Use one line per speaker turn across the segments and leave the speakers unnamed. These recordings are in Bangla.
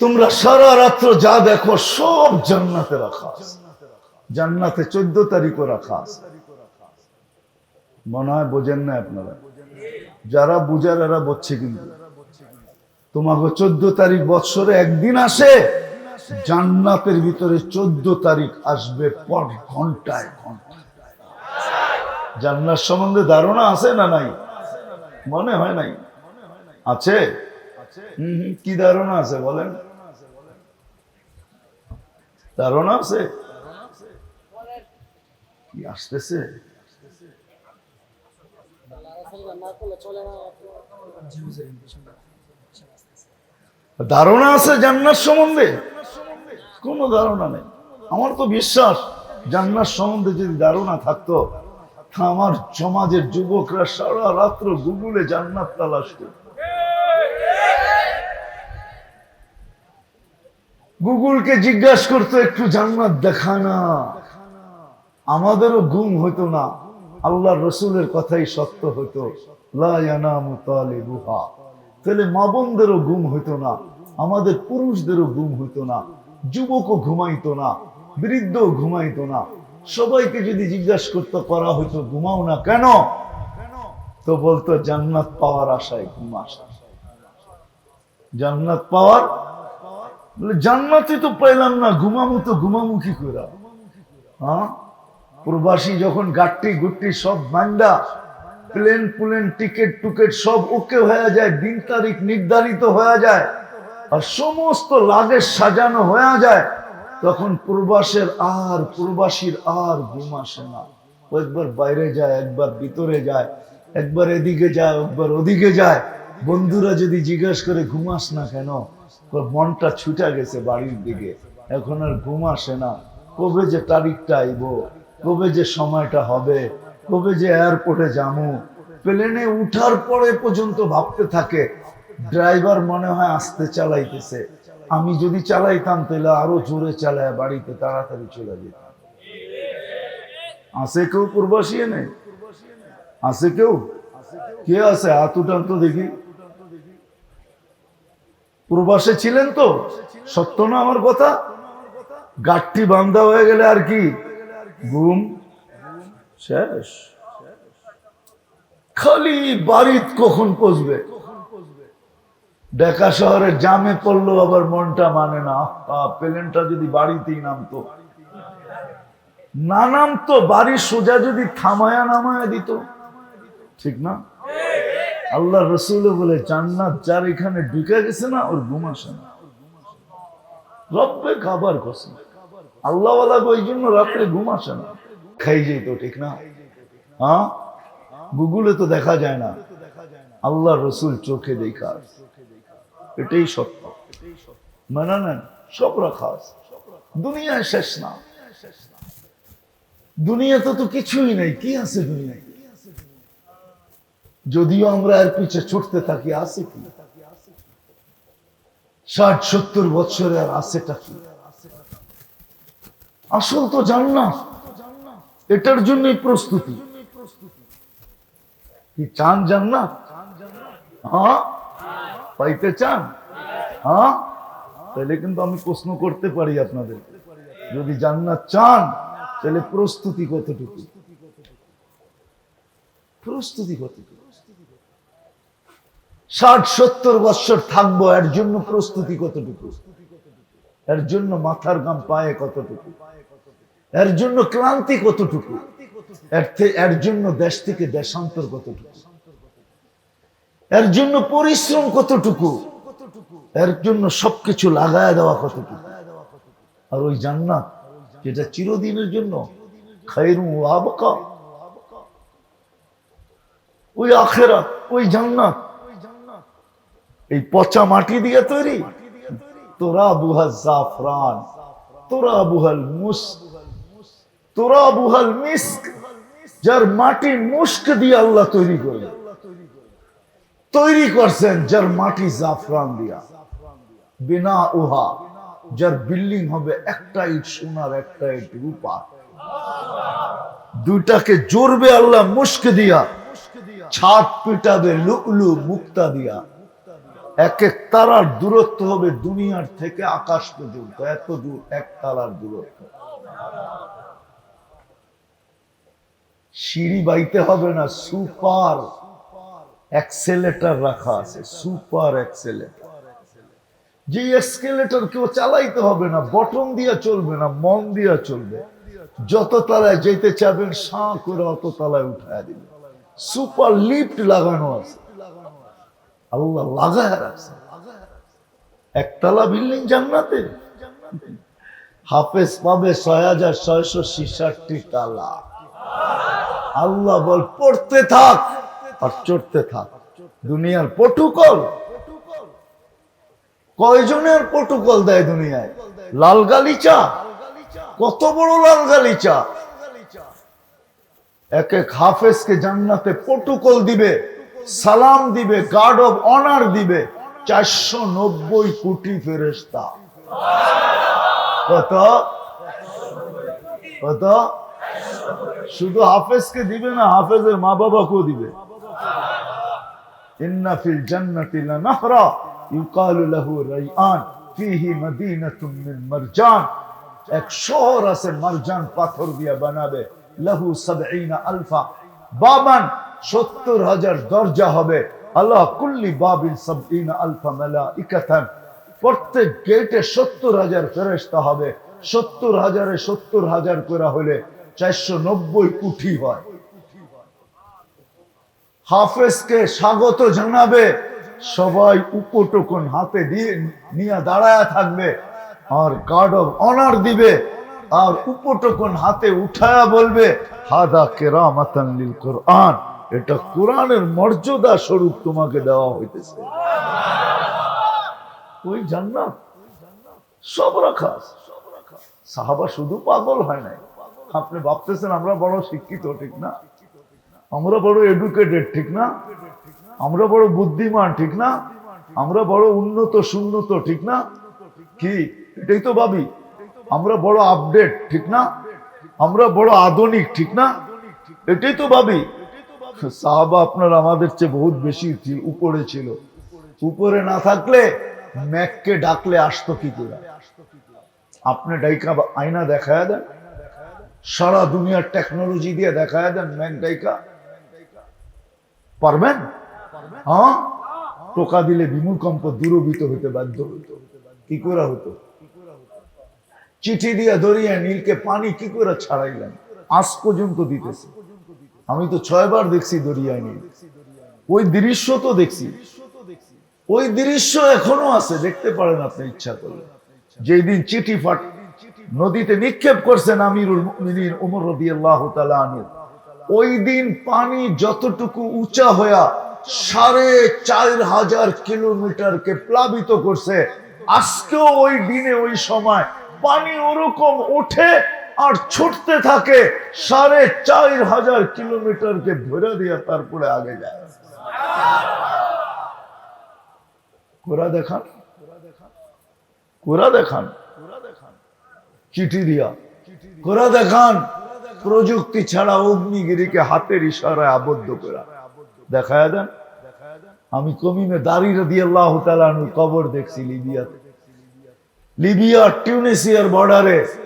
তোমরা সারা রাত্র যা দেখো সব জান্নাতে রাখা জান্নাতে চোদ্দ তারিখও রাখা মনে হয় বোঝেন না আপনারা? যারা বুঝার এরা বলছে কিন্তু। তোমাকে চোদ্দ তারিখ বৎসরে একদিন আসে, জান্নাতের ভিতরে চোদ্দ তারিখ আসবে পর ঘন্টায় ঘন্টায়। জান্নাত সম্বন্ধে ধারণা আছে না নাই? মনে হয় নাই। আছে? কি ধারণা আছে বলেন? ধারণা আছে? কি আসতেছে? ধারণা আছে জান্নাত সম্বন্ধে? কোনো ধারণা নেই। আমার তো বিশ্বাস, জান্নাত সম্বন্ধে যদি ধারণা থাকতো আমার সমাজের যুবকরা সারা রাত্র গুগলে জান্নাত তালাশ করত। গুগলকে জিজ্ঞাসা করতো একটু জান্নাত দেখা না। আমাদেরও গুম হইতো না। আল্লাহ রসুলের কথাই সত্য হইতো। তাহলে মা বোনদেরও গুম হইতো না। আমাদের পুরুষদেরও গুম হইতো না। যুবকও ঘুমাইতো না। বৃদ্ধও ঘুমাইতো না। সবাইকে যদি জিজ্ঞাসা করতে করা হইতো, ঘুমাও না কেন? তো বলতো, জান্নাত পাওয়ার আশায় ঘুম আসা জান্নাত পাওয়ার বলে জান্নাতই তো পাইলাম না ঘুমামু তো ঘুমামু কি করে? হ্যাঁ? প্রবাসী যখন গাট্টি গুট্টি সব মান্ডা প্লেন প্লেন টিকিট টুকেট সব ওকে হয়ে যায়, দিন তারিখ নির্ধারিত হয়ে যায়, আর সমস্ত লাগে সাজানো হয়ে যায়, তখন প্রবাসের আর, প্রবাসীর আর ঘুম আসে না। একবার বাইরে যায়, একবার ভিতরে যায়, একবার এদিকে যায়, একবার ওদিকে যায়। বন্ধুরা যদি জিজ্ঞেস করে ঘুমাস না কেন? মনটা ছুটে গেছে বাড়ির দিকে। এখন আর ঘুম আসে না। কবে যে তারিখটা আইব, কবে যে সময়টা হবে, কবে যে এয়ারপোর্টে যাব প্লেনে উঠার পরে পর্যন্ত ভাবতে থাকে, ড্রাইভার মনে হয় আস্তে চালাইতেছে। আমি যদি চালাইতাম তাহলে আরও জোরে চালায় বাড়িতে তাড়াতাড়ি চলে যেতাম। আছে কেউ প্রবাসী নেই আছে কেউ? কে আছে? হাত তো দেখি। প্রবাসে ছিলেন তো, সত্য না আমার কথা? গাঠটি বান্ধা হয়ে গেলে আর কি? ঘুম? শেষ। খালি বাড়িত কখন পচবে? ঢাকা শহরের জামে পড়ল আবার মনটা মানে না প্লেনটা যদি বাড়িতেই নামতো। না নামতো বাড়ির সোজা যদি থামায়া নামায়া দিত। ঠিক না? আল্লাহ রসুল বলে, জান্নাত যার এখানে ঢুকে গেছে না, ওর ঘুম আসে না। রব্বে খাবার আল্লাহ ওই জন্য রাত্রে ঘুম আসে না। খাই যেত ঠিক না? হ্যাঁ? গুগলে তো দেখা যায় না। আল্লাহ রসুল চোখে দেখা। এটাই সত্য। মানা নেন সব দুনিয়ায় শেষ না। দুনিয়াতে তো কিছুই নেই, কি আছে দুনিয়ায়? যদিও আমরা এর পিছে ছুটতে থাকি, আছে কি? ষাট, সত্তর বছরে আর আছেটা কি? আসল তো জান্নাত। এটার জন্যই প্রস্তুতি। কি চান জান্নাত? হ্যাঁ? পাইতে চান? হ্যাঁ? তাহলে কিন্তু আমি প্রশ্ন করতে পারি আপনাদের। যদি জান্নাত চান তাহলে প্রস্তুতি কতটুকু? প্রস্তুতি কতটুকু? ষাট, সত্তর বৎসর থাকব, এর জন্য প্রস্তুতি কতটুকু? এর জন্য মাথার গাম পায়ে কতটুকু? এর জন্য ক্লান্তি কতটুকু? এর জন্য দেশ থেকে দেশান্তর কতটুকু? এর জন্য পরিশ্রম কতটুকু? এর জন্য সবকিছু লাগায় দেওয়া কতটুকু? আর ওই জান্নাত যেটা চিরদিনের জন্য খাইরু আবকা। ওই আখেরা ওই জান্নাত এই পচা মাটি দিয়ে তৈরি। তোরা বুহাল জাফরান, তোরা বুহাল মুস্ক, তোরা বুহাল মিস্ক, যার মাটি মুস্ক দিয়ে আল্লাহ তৈরি করবে তৈরি করছেন যার মাটি জাফরান দিয়া। বিনা উহা, যার বিল্ডিং হবে একটা ইট সোনার একটা ইট রূপা। দুটাকে জোরবে আল্লাহ মুস্ক দিয়া, ছাদ পিটাবে লুকলু মুক্তা দিয়া। এক এক তারার দূরত্ব হবে দুনিয়ার থেকে আকাশ পর্যন্ত। এত দূর, এক তারার দূরত্ব। সিঁড়ি বাইতে হবে না, সুপার অ্যাক্সেলেটার রাখা আছে, সুপার অ্যাক্সেলেটার। যে কেউ চালাইতে হবে না বটন দিয়া চলবে না, মন দিয়া চলবে। যত তলায় যেতে চাবেন, সাঁ করে অত তালায় উঠায় দিবে সুপার লিফট লাগানো আছে। আল্লাহ লাগায় রাখছে। একতলা বিল্ডিং জান্নাতে। হাফেজ পাবে ছয় হাজার ছয়শো ছিষট্টি তালা। আল্লাহ বল, পড়তে থাক আর চড়তে থাক। দুনিয়ার পটুকল। কয়জনের প্রটোকল দেয় দুনিয়ায়? লাল গালিচা। কত বড় লাল গালিচা। এক এক হাফেজকে জান্নাতে পটুকল দিবে। সালাম দিবে গার্ড অফ অনার দিবে। চারশো নব্বই কোটি ফেরেস্তা কত? কত? শুধু হাফেজকে দিবে না, হাফেজের মা বাবাকেও দিবে। ইন্না ফিল জান্নাতি লানাহরা, ইউকালু লাহু রাইআন, ফিহি মাদিনাতুম মিন মারজান। এক শহর আছে মারজান, পাথর দিয়া বানাবে। লাহু সাবঈনা আলফা। বাবান সত্তর হাজার দরজা হবে। আল্লাহ কুল্লি সাবঈনা আলফা মালাইকাতান। প্রত্যেক গেটে সত্তর হাজার হবে। সত্তর হাজারে সত্তর হাজার হলে চারশো নব্বই কোটি হয়। হাফেজকে স্বাগত জানাবে। সবাই উপটোকন হাতে দিয়ে নিয়ে দাঁড়ায় থাকবে আর গার্ড অফ অনার দিবে আর উপটোকন হাতে উঠায়া বলবে, হাদা কেরামাতান লিল কোরআন। এটা কোরআনের মর্যাদা স্বরূপ তোমাকে দেওয়া হইতেছে। ওই জান্নাত, সব রাখা। সাহাবা শুধু পাগল হয় নাই। আপনি ভাবতেছেন আমরা বড় শিক্ষিত, ঠিক না? আমরা বড় এডুকেটেড ঠিক না? আমরা বড় বুদ্ধিমান, ঠিক না? আমরা বড় উন্নত, সুন্নত, ঠিক না? কি? এটাই তো ভাবি। আমরা বড় আপডেট ঠিক না? আমরা বড় আধুনিক, ঠিক না? এটাই তো ভাবি। সাহাবা আপনার আমাদের চেয়ে বহুত বেশি উপরে ছিল। উপরে না থাকলে ম্যাককে ডাকলে আসতো কি করে? আপনি ডাইকা আয়না দেখায় দেন, সারা দুনিয়ার টেকনোলজি দিয়ে দেখায় দেন ম্যাক ডাইকা। পারবেন? হ্যাঁ? টোকা দিলে বিমূলকম্প দূরবিত হতে বাধ্য হতো কি করে হতো চিঠি দিয়ে ধরিয়ে নীলকে পানি কি করে ছাড়াইলেন? আজ পর্যন্ত দিতেছে। আমি তো ছয়বার দেখছি দরিয়ায় নীল ওই দৃশ্য তো দেখছি। ওই দৃশ্য এখনও আছে, দেখতে পারেন আপনি ইচ্ছা করলে। যেই দিন চিঠি ফাট নদীতে নিক্ষেপ করছেন আমিরুল ওমর রাদিয়াল্লাহু তাআলা আনহু। ওই দিন পানি যতটুকু উঁচা হইয়া সাড়ে চার হাজার কিলোমিটারকে প্লাবিত করছে, আজকেও ওই দিনে ওই সময় পানি ওরকম ওঠে আর ছুটতে থাকে সাড়ে চার হাজার কিলোমিটারকে ধরে দিয়ে তারপরে আগে যায়। কোরা দেখান। কোরা দেখান। চিঠি দিয়া। কোরা দেখান। প্রযুক্তি ছাড়া অগ্নিগিরিকে হাতের ইশারায় আবদ্ধ করা। দেখায় দেন। আমি কমিমে দাঁড়িয়ে দিয়ে আল্লাহ তালানুর কবর দেখছি লিবিয়াতে। লিবিয়া, টিউনেসিয়ার বর্ডারে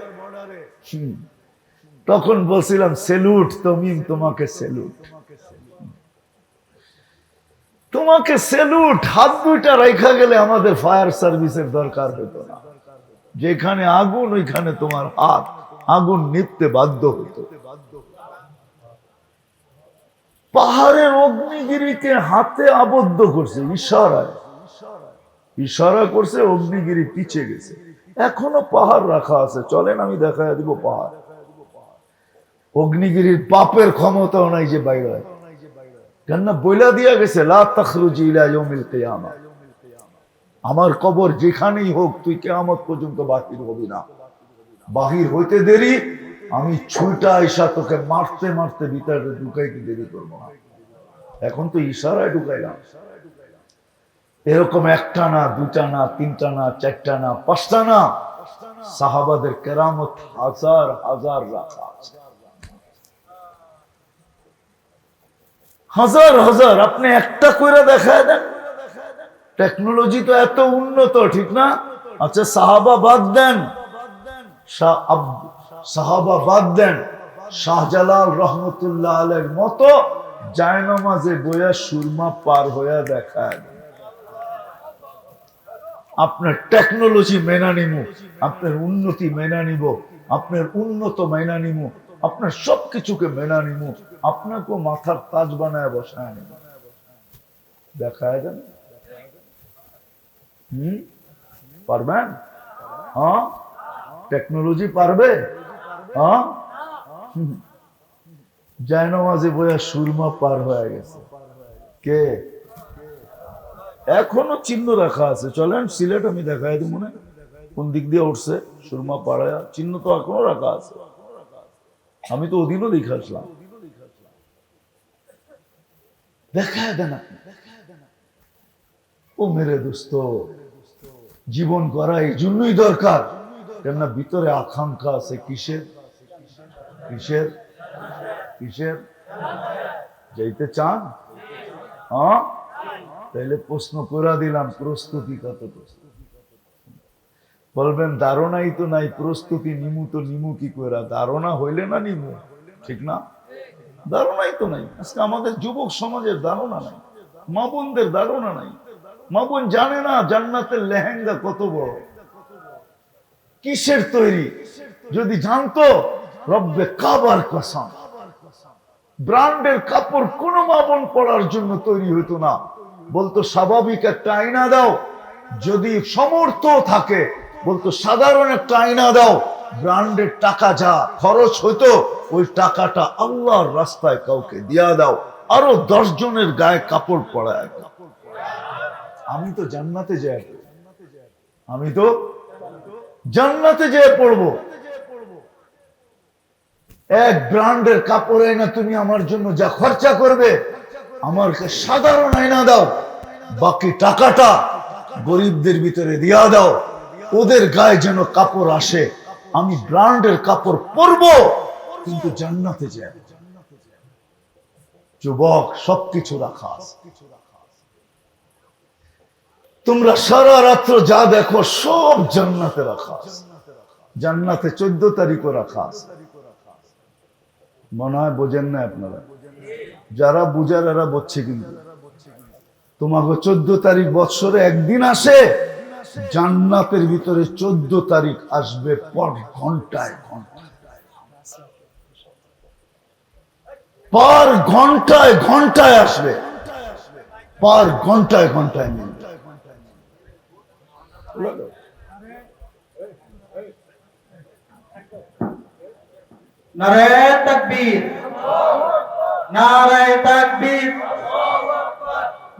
তখন বলছিলাম, সেলুট, তমিম, তোমাকে সেলুট। তোমাকে সেলুট, হাত দুইটা রেখা গেলে আমাদের ফায়ার সার্ভিসের দরকার হতো না। যেখানে আগুন, ওইখানে তোমার হাত। আগুন নিপতে বাধ্য হতো। পাহাড়ের অগ্নিগিরিকে হাতে আবদ্ধ করছে, ইশারায়। ইশারা করছে, অগ্নিগিরি পিছে গেছে। এখনও পাহাড় রাখা আছে। চলেন, আমি দেখায় দিব পাহাড়। অগ্নিগিরির পাপের ক্ষমতাও নাই যে বাইরে। কেননা বইলা দিয়া গেছে আমার কবর যেখানেই হোক, তুই কেয়ামত পর্যন্ত বাহির হবি না। বাহির হইতে দেরি, আমি ছুটা ঈশা তোকে মারতে মারতে ভিতরে ঢুকাইতে দেরি করব না। এখন তো ইশারায় ঢুকাইলাম। এরকম একটা না দুটা না, তিনটা না, চারটা না, পাঁচটা না, সাহাবাদের কেরামত হাজার হাজার রাখা আছে। হাজার হাজার, আপনি একটা কইরা দেখায় দেন। টেকনোলজি তো এত উন্নত, ঠিক না? আচ্ছা সাহাবা বাদ দেন। সাহাবা বাদ দেন। শাহজালাল রহমতুল্লাহ আলের মতো জায়নামাজে বইয়া সুরমা পার হইয়া দেখায় আপনার টেকনোলজি মেনা নিব আপনার উন্নতি মেনা নিব, আপনার উন্নত মেনা নিব আপনার সবকিছুকে মেনা নিব আপনাকেও মাথার তাজ বানায় বসায় নিব দেখায় দেন হুম? পারবেন হ্যাঁ? টেকনোলজি পারবে? হ্যাঁ? হুম। জায়নামাজে বইয়া সুরমা পার হয়ে গেছে। কে? এখনও চিহ্ন রাখা আছে। চলেন সিলেট আমি দেখাই দিব মনে। কোন দিক দিয়ে উঠছে? সুরমা পাড়ায়। চিহ্ন তো এখনও রাখা আছে। আমি তো ওদিনও দেখে আসলাম। ও মেরে দোস্ত, জীবন করা এই জন্যই দরকার। কেননা ভিতরে আকাঙ্ক্ষা আছে কিসের? কিসের? কিসের? যাইতে চান? হ্যাঁ? তাহলে প্রশ্ন করে দিলাম, প্রস্তুতি কত বলবেন, ধারণাই তো নাই, প্রস্তুতি নিমু তো নিমু কি করে ধারণা হইলে না নিমু? ঠিক না? ধারণাই তো নাই। আজকে আমাদের যুবক সমাজের ধারণা নাই। মা বোনদের ধারণা নাই। মা বোন জানে না জান্নাতের লেহেঙ্গা কত বড়। কিসের তৈরি? যদি জানতো, রব্বে কাবার কসম। ব্র্যান্ডের কাপড় কোনো মা বোন পরার জন্য তৈরি হতো না। বলতো, স্বাভাবিক একটা আয়না দাও। যদি সমর্থ থাকে, বলতো, সাধারণ একটা আয়না দাও। ব্র্যান্ডের টাকা যা খরচ হতো ওই টাকাটা আল্লাহর রাস্তায় কাউকে দিয়া দাও। আরও দশ জনের গায়ে কাপড় পরায়। আমি তো জান্নাতে যাই আমি তো জান্নাতে যেয়ে পড়ব। এক ব্রান্ডের কাপড় আইনা তুমি আমার জন্য যা খরচা করবে আমাকে সাধারণ আয়না দাও, বাকি টাকাটা গরিবদের ভিতরে দিয়া দাও। ওদের গায়ে যেন কাপড় আসে, আমি ব্রান্ডের কাপড় পরবো, কিন্তু জান্নাতে যাই। যুবক, সবকিছু রাখা তোমরা সারা রাত্র যা দেখো, সব জান্নাতে রাখা জান্নাতে চোদ্দ তারিখও রাখা মনে হয় বোঝেন না আপনারা? যারা বুঝার এরা বলছে কিন্তু। তোমাকে চোদ্দ তারিখ বৎসরে একদিন আসে, জান্নাতের ভিতরে চোদ্দ তারিখ আসবে পর ঘন্টায় ঘন্টায়। পার ঘন্টায় ঘন্টায় আসবে। পার ঘন্টায় ঘন্টায় মিলবে
নারায় তাকবীর। নারায় তাকবীর।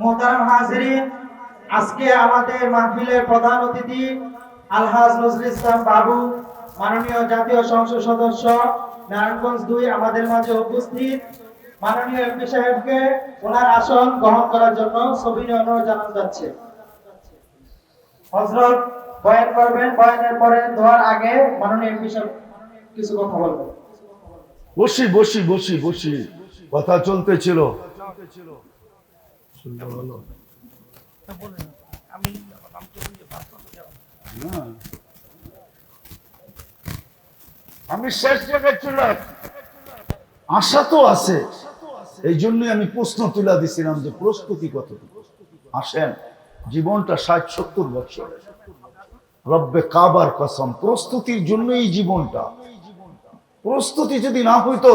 মোহতারাম হাজিরিন, আজকে আমাদের মাহফিলের প্রধান অতিথি আলহাজ নজরুল ইসলাম বাবু, মাননীয় জাতীয় সংসদ সদস্য নারায়ণগঞ্জ দুই আমাদের মাঝে উপস্থিত। মাননীয় এমপি সাহেবকে ওনার আসন গ্রহণ করার জন্য সবিনয় অনুরোধ জানানো যাচ্ছে। হজরত বয়ান করবেন, বয়ানের পরে দোয়ার আগে মাননীয় এমপি সাহেব কিছু কথা বলবেন।
বসি বসি বসি বসি। কথা চলতেছিল। আমি শেষ জায়গায় চলে আশা তো আছে। এই জন্যই আমি প্রশ্ন তুলে দিছিলাম যে প্রস্তুতি কত আসেন, জীবনটা ষাট সত্তর বছর। রব্বে কাবার কসম, প্রস্তুতির জন্যই জীবনটা। প্রস্তুতি যদি না হইতো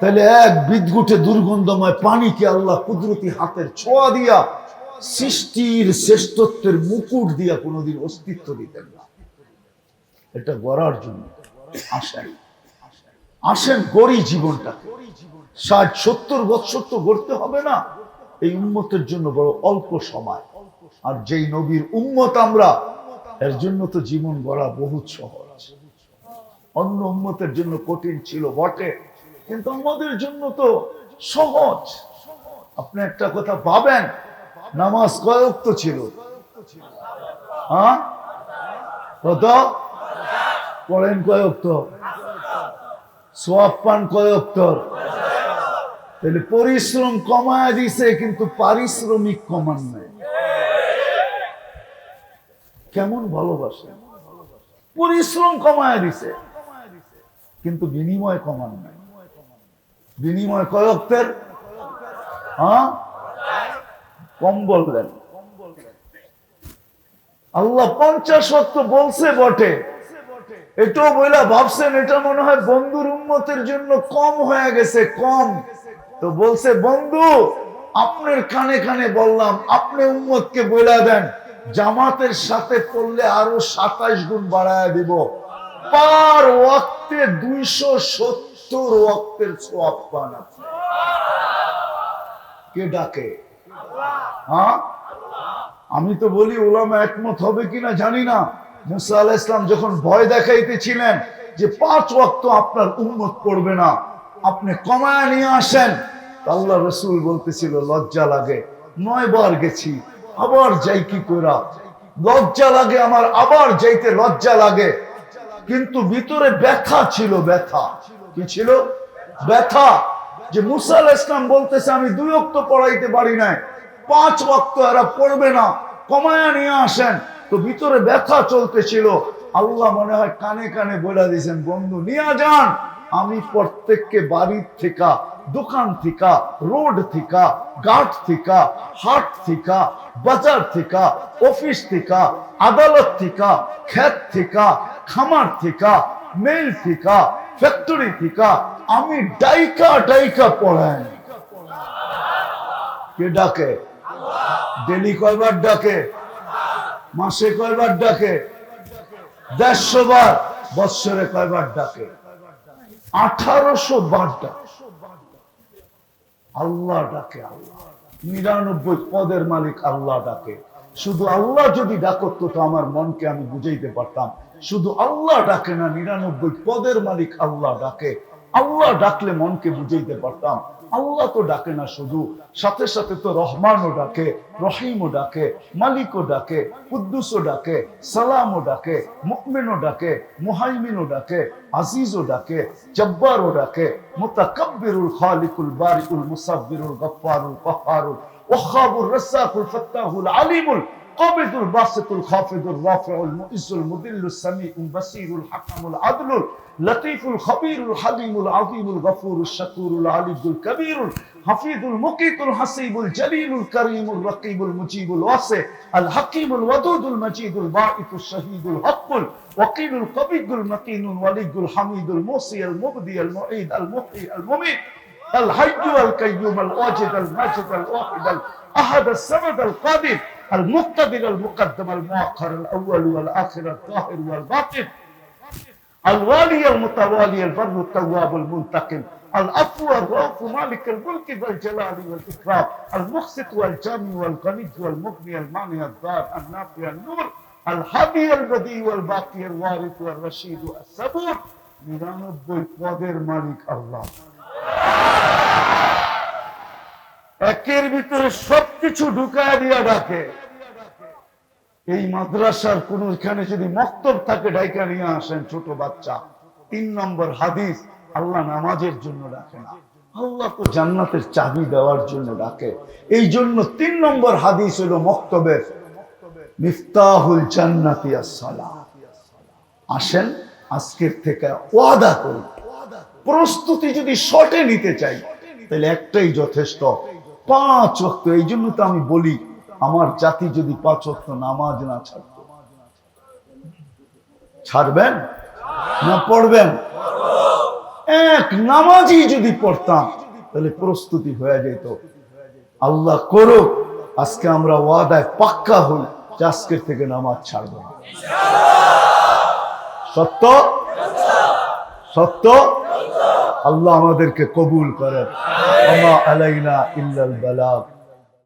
তাহলে এক বিদগুটে দুর্গন্ধময় পানিকে আল্লাহ কুদরতি হাতের ছোঁয়া দিয়া, সৃষ্টির শ্রেষ্ঠত্বের মুকুট দিয়া কোনোদিন অস্তিত্ব দিতেন না। এটা গড়ার জন্য আসেন। আসেন গড়ি জীবনটা ষাট, সত্তর বৎসর তো গড়তে হবে না। এই উন্মতের জন্য বড় অল্প সময়। আর যেই নবীর উম্মত আমরা, এর জন্য তো জীবন গড়া বহুত সহজ। অন্য উন্মতের জন্য কঠিন ছিল বটে। কিন্তু আমাদের জন্য তো সহজ। আপনি একটা কথা ভাবেন, নামাজ কয়েক তো ছিল? হ্যাঁ? পড়েন কয়েক তো সোয়াব পান কয়েক তাহলে পরিশ্রম কমায় দিছে, কিন্তু পারিশ্রমিক কমান নাই। কেমন ভালোবাসে? পরিশ্রম কমায় দিছে, কিন্তু বিনিময় কমান নাই। বিনিময় কয় অক্তের হ্যাঁ? কম বললেন আল্লাহ পঞ্চাশ অক্ত বলছে বটে। এটাও বইলা ভাবছেন, এটা মনে হয় বন্ধুর উন্মতের জন্য কম হয়ে গেছে, কম। তো বলছে, বন্ধু, আপনার কানে কানে বললাম, আপনি উম্মতকে বইলা দেন, জামাতের সাথে পড়লে আরও সাতাইশ গুণ বাড়ায় দিব। পার ওয়াক্তে দুইশো সত্তর ওয়াক্তের সোয়াব পান আপনি। কে ডাকে? হ্যাঁ? আমি তো বলি ওলামা একমত হবে কিনা জানি না। মুসা আলাহ ইসলাম যখন ভয় দেখাইতেছিলেন যে পাঁচ ওয়াক্ত আপনার উন্মত পড়বে না, আপনি কমায় নিয়ে আসেন। আল্লাহ রসুল বলতেছিল, লজ্জা লাগে, নয় বার গেছি, আবার যাই কি করা লজ্জা লাগে আমার, আবার যাইতে লজ্জা লাগে। কিন্তু ভিতরে ব্যথা ছিল, ব্যথা। কি ছিল? ব্যথা। যে মুসা আলাহ ইসলাম বলতেছে, আমি দুই অক্ত পড়াইতে পারি নাই। পাঁচ ওয়াক্ত এরা পড়বে না। কমায়া নিয়ে আসেন। তো ভিতরে ব্যথা চলতেছিল। আল্লাহ মনে হয় কানে কানে বলে দিয়েছেন, বন্ধু, নিয়ে যান। আমি প্রত্যেককে বাড়ির থেকে, দোকান থেকে, রোড থেকে, ঘাট থেকে, হাট থেকে, বাজার থেকে, অফিস থেকে, আদালত থেকে, ক্ষেত থেকে, খামার থেকে, মেল থেকে ফ্যাক্টরি থেকে আমি ডাইকা ডাইকা পড়াই কে ডাকে? ডেলি কয়বার ডাকে? মাসে কয়বার ডাকে? দেড়শো বার, বৎসরে কয়বার ডাকে? আঠারোশো বার ডাকে। আল্লাহ ডাকে, আল্লাহ। নিরানব্বই পদের মালিক আল্লাহ ডাকে। শুধু আল্লাহ যদি ডাকত, তো আমার মনকে আমি বুঝাইতে পারতাম। শুধু আল্লাহ ডাকে না, নিরানব্বই পদের মালিক আল্লাহ ডাকে। আল্লাহ ডাকলে মনকে বুঝাইতে পারতাম। আল্লাহ তো ডাকে না শুধু, সাথে সাথে তো রহমানও ডাকে, রহিমও ডাকে, মালিকও ডাকে, কুদ্দুসও ডাকে, সালামও ডাকে মুকমিনও ডাকে, মুহাইমিনও ডাকে, আজিজও ডাকে, জব্বারও ডাকে, মুতাকাব্বিরুল খালিকুল বারিকুল মুসাব্বিরুল গফফারুল কহ্হারুল ওয়াহাবুর রাসাকুল ফাত্তাহুল আলিমুল কবিদুল বাসিতুল খাফিদুল রাফিউল মুইজুল মুদিল্লুস সামিউল বাসিরুল হাকামুল আদলুল লতিফুল খবিরুল হালিমুল আযীমুল গফুরুল শাকুরুল আলিদুল কবীরুল হাফিজুল মুকিতুল হাসিবুল জলিলুল করিমুল রকিবুল মুজিবুল ওয়াসি আল হাকিমুল ওয়াদুদুল মজিদুল বাঈতুল শহীদুল হকুল ওয়াকিলুল কবিদুল মতিনুল ওয়ালিদুল হামিদুল মুসি আল মুবদি আল মুঈদ আল মুহি আল মুমিত الحي القيوم الواجد الماجد الواحد الاحد الصمد القادر المقتدر المقدم المؤخر الاول والاخر الظاهر والباطن الوالي المتوالي البر التواب المنتقم العفو الرؤوف مالك الملك ذا الجلال والاكرام المقسط والجامع والغني والمغني المانع الدار النافع النور الهادي البديع والباقي الوارث والرشيد الصبور নিরানব্বই পদের মালিক আল্লাহ একের ভিতরে সবকিছু ঢুকায় দিয়া ডাকে। এই মাদ্রাসার কোন যদি মক্তব থাকে, ডাইকা নিয়ে আসেন ছোট বাচ্চা। তিন নম্বর হাদিস, আল্লাহ নামাজের জন্য ডাকে না। আল্লাহ তো জান্নাতের চাবি দেওয়ার জন্য ডাকে। এই জন্য তিন নম্বর হাদিস হলো মক্তবের, মিফতাহুল জান্নাতি আসসালাহ। আসেন, আজকের থেকে ওয়াদা করি প্রস্তুতি যদি শর্টে নিতে চাই তাহলে একটাই যথেষ্ট। পাঁচ ওয়াক্ত, এই জন্য তো আমি বলি, আমার জাতি যদি পাঁচ ওয়াক্ত নামাজ না ছাড়ত। ছাড়বেন না পড়বেন? এক নামাজই যদি পড়তাম, তাহলে প্রস্তুতি হয়ে যেত। আল্লাহ করুক, আজকে আমরা ওয়াদায় পাক্কা হই যে আজকের থেকে নামাজ ছাড়বো সত্য? সত্য। আল্লাহ আমাদেরকে কবুল করেন। আমা আলাইনা ইল্লাল বালাগ।